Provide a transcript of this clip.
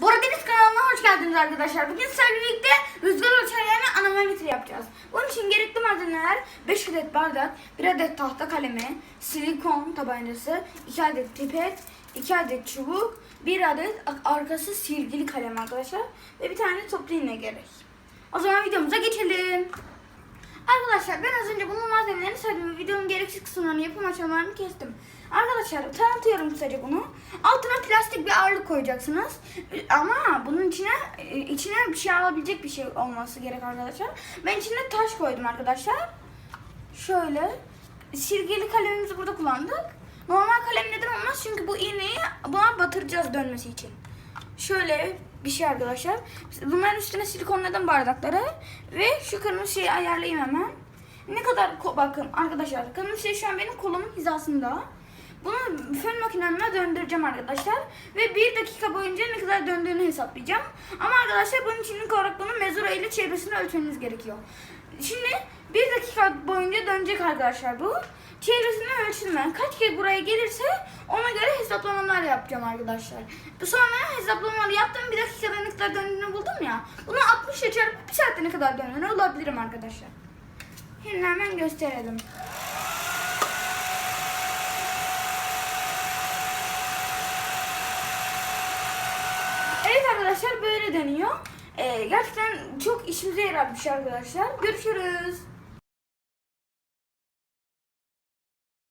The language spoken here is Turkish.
Bora Deniz kanalına hoş geldiniz arkadaşlar. Bugün sizlerle birlikte rüzgar ölçer yani anemometre yapacağız. Bunun için gerekli malzemeler 5 adet bardak, 1 adet tahta kalemi, silikon tabancası, 2 adet pipet, 2 adet çubuk, 1 adet arkası silgili kalem arkadaşlar ve bir tane toplu iğne gerek. O zaman videomuza geçelim. Arkadaşlar ben az önce bunun malzemelerini söyledim. Videonun gereksiz kısımlarını yapım aşamalarını kestim. Arkadaşlar tanıtıyorum kısaca bunu. Altına plastik bir ağırlık koyacaksınız. Ama bunun içine e, içine bir şey alabilecek bir şey olması gerek arkadaşlar. Ben içine taş koydum arkadaşlar. Şöyle silgili kalemimizi burada kullandık. Normal kalem neden olmaz? Çünkü bu iğneyi buna batıracağız dönmesi için. Şöyle bir şey arkadaşlar. Bunların üstüne silikonladım bardakları. Ve şu kırmızı şeyi ayarlayayım hemen. Ne kadar bakın arkadaşlar. Kırmızı şey şu an benim kolumun hizasında. Bunu fön makinemle döndüreceğim arkadaşlar. Ve bir dakika boyunca ne kadar döndüğünü hesaplayacağım. Ama arkadaşlar bunun için ilk olarak bunun mezura ile çevresini ölçmeniz gerekiyor. Şimdi bir dakika boyunca dönecek arkadaşlar bu. Çevresini ölçün ben. Kaç kez buraya gelirse ona göre hesaplamalar yapacağım arkadaşlar. Sonra hesaplamaları yaptım. Bir dakikada ne kadar döndüğünü buldum ya. Bunu 60 ile çarpıp bir saatte ne kadar döndüğünü bulabilirim arkadaşlar. Şimdi hemen gösterelim. Arkadaşlar böyle deniyor. Ee, gerçekten çok işimize yarar bir şey arkadaşlar. Görüşürüz.